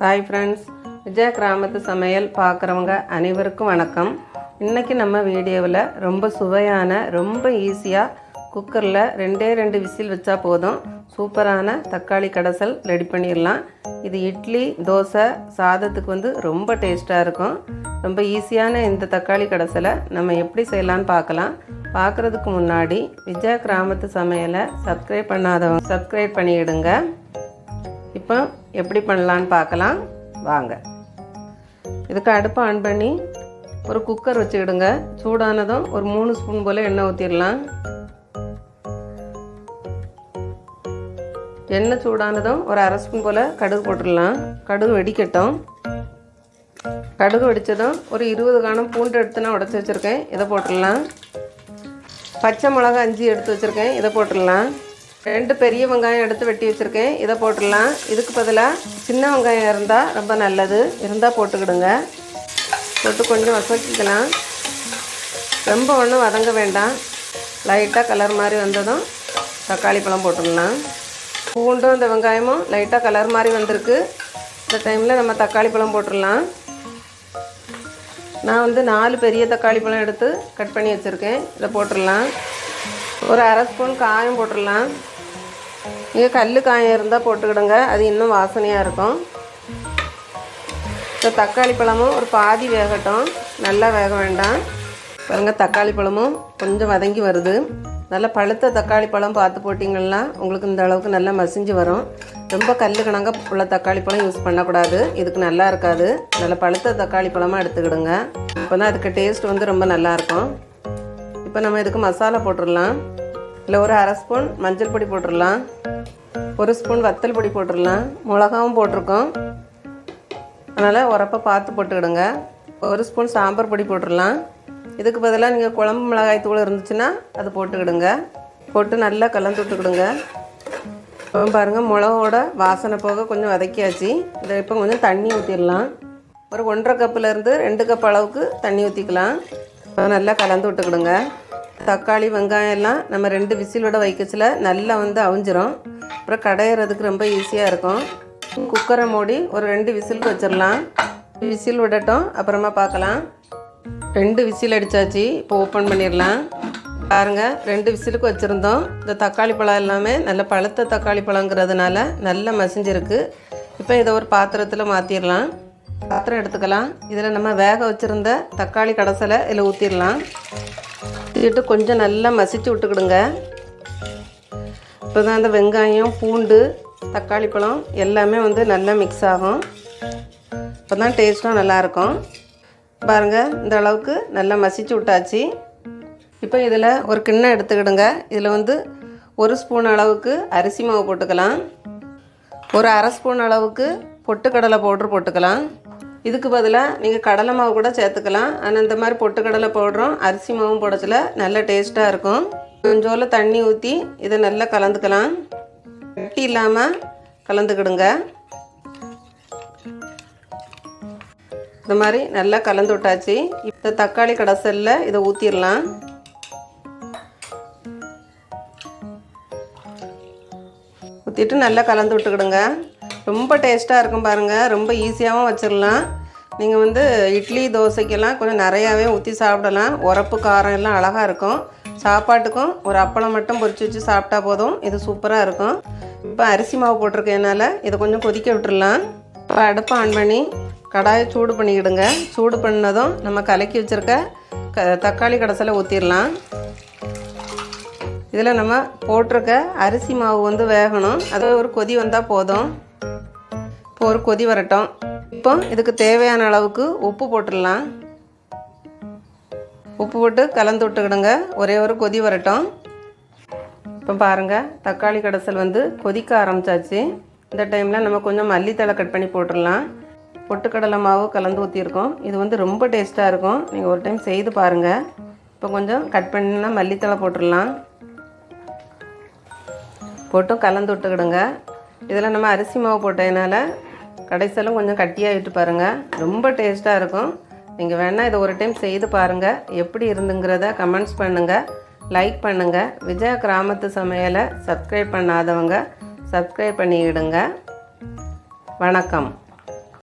Hi friends Vijaya கிராமத்து சமையல் பார்க்குறவங்க அனைவருக்கும் வணக்கம். இன்றைக்கி நம்ம வீடியோவில் ரொம்ப சுவையான ரொம்ப ஈஸியாக குக்கரில் ரெண்டே ரெண்டு விசில் வச்சா போதும். சூப்பரான தக்காளி கடைசல் ரெடி பண்ணிடலாம். இது இட்லி தோசை சாதத்துக்கு வந்து ரொம்ப டேஸ்ட்டாக இருக்கும். ரொம்ப ஈஸியான இந்த தக்காளி கடைசலை நம்ம எப்படி செய்யலான்னு பார்க்கலாம். பார்க்குறதுக்கு முன்னாடி விஜய கிராமத்து சமையலை சப்ஸ்கிரைப் பண்ணாதவங்க சப்ஸ்கிரைப் பண்ணிவிடுங்க இப்போ எப்படி பண்ணலான்னு பார்க்கலாம். வாங்க. இதுக்கு அடுப்பை ஆன் பண்ணி ஒரு குக்கர் வச்சுக்கிடுங்க. சூடானதும் ஒரு மூணு ஸ்பூன் போல் எண்ணெய் ஊற்றிடலாம் எண்ணெய் சூடானதும் ஒரு அரை ஸ்பூன் போல் கடுகு போட்டுடலாம். கடுகு வெடிக்கட்டும். கடுகு வெடித்ததும் ஒரு இருபது காணம் பூண்டு எடுத்து நான் உடச்சி வச்சுருக்கேன். இதை போட்டுடலாம். பச்சை மிளகா அஞ்சு எடுத்து வச்சுருக்கேன். இதை போட்டுடலாம். ரெண்டு பெரிய வெங்காயம் எடுத்து வெட்டி வச்சுருக்கேன். இதை போட்டுடலாம். இதுக்கு பதிலாக சின்ன வெங்காயம் இருந்தால் ரொம்ப நல்லது. இருந்தால் போட்டுக்கிடுங்க. போட்டு கொஞ்சம் வசக்கிக்கலாம். ரொம்ப ஒன்றும் வதங்க வேண்டாம். லைட்டாக கலர் மாதிரி வந்ததும் தக்காளி பழம் போட்டுடலாம். பூண்டும் இந்த வெங்காயமும் லைட்டாக கலர் மாதிரி வந்திருக்கு. இந்த டைமில் நம்ம தக்காளி பழம் போட்டுடலாம். நான் வந்து நாலு பெரிய தக்காளி பழம் எடுத்து கட் பண்ணி வச்சுருக்கேன். இதை போட்டுடலாம். ஒரு அரை ஸ்பூன் காயம் போட்டுடலாம். இங்கே கல் காயம் இருந்தால் போட்டுக்கிடுங்க. அது இன்னும் வாசனையாக இருக்கும். இப்போ தக்காளி பழமும் ஒரு பாதி வேகட்டும். நல்லா வேக வேண்டாம். பாருங்க தக்காளி பழமும் கொஞ்சம் வதங்கி வருது. நல்லா பழுத்த தக்காளி பழம் பார்த்து போட்டிங்கன்னா உங்களுக்கு இந்த அளவுக்கு நல்லா மசிஞ்சு வரும். ரொம்ப கல் கணங்க உள்ள தக்காளி பழம் யூஸ் பண்ணக்கூடாது. இதுக்கு நல்லா இருக்காது. நல்லா பழுத்த தக்காளி பழமாக எடுத்துக்கிடுங்க. இப்போ தான் அதுக்கு டேஸ்ட் வந்து ரொம்ப நல்லாயிருக்கும் இப்போ நம்ம இதுக்கு மசாலா போட்டுடலாம். இல்லை ஒரு அரை ஸ்பூன் மஞ்சள் பொடி போட்டுடலாம். ஒரு ஸ்பூன் வத்தல் பொடி போட்டுடலாம். மிளகாவும் போட்டிருக்கோம். அதனால் உரப்பை பார்த்து போட்டுக்கிடுங்க. ஒரு ஸ்பூன் சாம்பார் பொடி போட்டுடலாம். இதுக்கு பதிலாக நீங்கள் குழம்பு மிளகாய் தூள் இருந்துச்சுன்னா அது போட்டுக்கிடுங்க. போட்டு நல்லா கலந்து விட்டுக்கிடுங்க. இப்போ பாருங்கள் மிளகோட வாசனை போக கொஞ்சம் வதக்கியாச்சு. இதை இப்போ கொஞ்சம் தண்ணி ஊற்றிடலாம் ஒரு ஒன்றரை கப்புலேருந்து ரெண்டு கப் அளவுக்கு தண்ணி ஊற்றிக்கலாம் நல்லா கலந்து விட்டுக்கிடுங்க. தக்காளி வெங்காயம் எல்லாம் நம்ம ரெண்டு விசிலோட வைக்கச்சில் நல்லா வந்து அவிஞ்சிரும். அப்புறம் கடையிறதுக்கு ரொம்ப ஈஸியாக இருக்கும். குக்கரை மூடி ஒரு ரெண்டு விசிலுக்கு வச்சிடலாம் விசில் விடட்டும் அப்புறமா பார்க்கலாம். ரெண்டு விசில் அடித்தாச்சு இப்போ ஓப்பன் பண்ணிடலாம் பாருங்கள் ரெண்டு விசிலுக்கு வச்சுருந்தோம். இந்த தக்காளி பழம் எல்லாமே நல்ல பழுத்த தக்காளி பழங்கிறதுனால நல்லா மசிஞ்சிருக்கு. இப்போ இதை ஒரு பாத்திரத்தில் மாற்றிடலாம் பாத்திரம் எடுத்துக்கலாம். இதில் நம்ம வேக வச்சுருந்த தக்காளி கடைசலை இதில் ஊற்றிடலாம் ஊற்றிட்டு கொஞ்சம் நல்லா மசிச்சு விட்டுக்கிடுங்க. இப்போ தான் அந்த வெங்காயம் பூண்டு தக்காளி பழம் எல்லாமே வந்து நல்லா மிக்ஸ் ஆகும். இப்போ தான் டேஸ்ட்டும் நல்லாயிருக்கும். பாருங்கள் இந்த அளவுக்கு நல்லா மசிச்சு விட்டாச்சு. இப்போ இதில் ஒரு கிண்ணம் எடுத்துக்கிடுங்க. இதில் வந்து ஒரு ஸ்பூன் அளவுக்கு அரிசி மாவு போட்டுக்கலாம். ஒரு அரை ஸ்பூன் அளவுக்கு பொட்டுக்கடலை பவுட்ரு போட்டுக்கலாம். இதுக்கு பதிலாக நீங்கள் கடலை மாவு கூட சேர்த்துக்கலாம். ஆனால் இந்த மாதிரி பொட்டுக்கடலை போடுறோம் அரிசி மாவும் போடச்சில் நல்ல டேஸ்ட்டாக இருக்கும். கொஞ்சோல தண்ணி ஊற்றி இதை நல்லா கலந்துக்கலாம். கட்டி இல்லாமல் கலந்துக்கிடுங்க. இந்த மாதிரி நல்லா கலந்து விட்டாச்சு. இப்போ தக்காளி கடைசலில் இதை ஊற்றிடலாம் ஊற்றிட்டு நல்லா கலந்து விட்டுக்கிடுங்க. ரொம்ப டேஸ்ட்டாக இருக்கும் பாருங்கள் ரொம்ப ஈஸியாகவும் வச்சிடலாம் நீங்கள் வந்து இட்லி தோசைக்கெல்லாம் கொஞ்சம் நிறையாவே ஊற்றி சாப்பிடலாம். உரப்பு காரம் எல்லாம் அழகாக இருக்கும். சாப்பாட்டுக்கும் ஒரு அப்பளம் மட்டும் பொறிச்சு வச்சு சாப்பிட்டா போதும். இது சூப்பராக இருக்கும். இப்போ அரிசி மாவு போட்டிருக்கேனால இதை கொஞ்சம் கொதிக்க விட்டுடலாம் இப்போ அடுப்பை ஆன் பண்ணி கடாயை சூடு பண்ணிக்கிடுங்க. சூடு பண்ணதும் நம்ம கலக்கி வச்சுருக்க க தக்காளி கடைசியில் ஊற்றிடலாம் இதில் நம்ம போட்டிருக்க அரிசி மாவு வந்து வேகணும். அது ஒரு கொதி வந்தால் போதும். இப்போ ஒரு கொதி வரட்டும். இப்போ இதுக்கு தேவையான அளவுக்கு உப்பு போட்டுடலாம். உப்பு போட்டு கலந்து விட்டுக்கிடுங்க. ஒரே ஒரு கொதி வரட்டும். இப்போ பாருங்கள் தக்காளி கடைசல் வந்து கொதிக்க ஆரம்பிச்சாச்சு. இந்த டைமில் நம்ம கொஞ்சம் மல்லித்தழை கட் பண்ணி போட்டுடலாம். பொட்டுக்கடலை மாவு கலந்து ஊற்றிருக்கோம் இது வந்து ரொம்ப டேஸ்ட்டாக இருக்கும். நீங்கள் ஒரு டைம் செய்து பாருங்கள் இப்போ கொஞ்சம் கட் பண்ணினா மல்லித்தழை போட்டுடலாம். போட்டும் கலந்து விட்டுக்கிடுங்க. இதில் நம்ம அரிசி மாவு போட்டதுனால கடைசியிலும் கொஞ்சம் கட்டியாக விட்டு பாருங்கள் ரொம்ப டேஸ்ட்டாக இருக்கும். நீங்கள் வேணால் இதை ஒரு டைம் செய்து பாருங்கள் எப்படி இருந்துங்கிறத கமெண்ட்ஸ் பண்ணுங்கள் லைக் பண்ணுங்கள் விஜய கிராமத்து சமையலை சப்ஸ்கிரைப் பண்ணாதவங்க சப்ஸ்கிரைப் பண்ணிவிடுங்க வணக்கம்.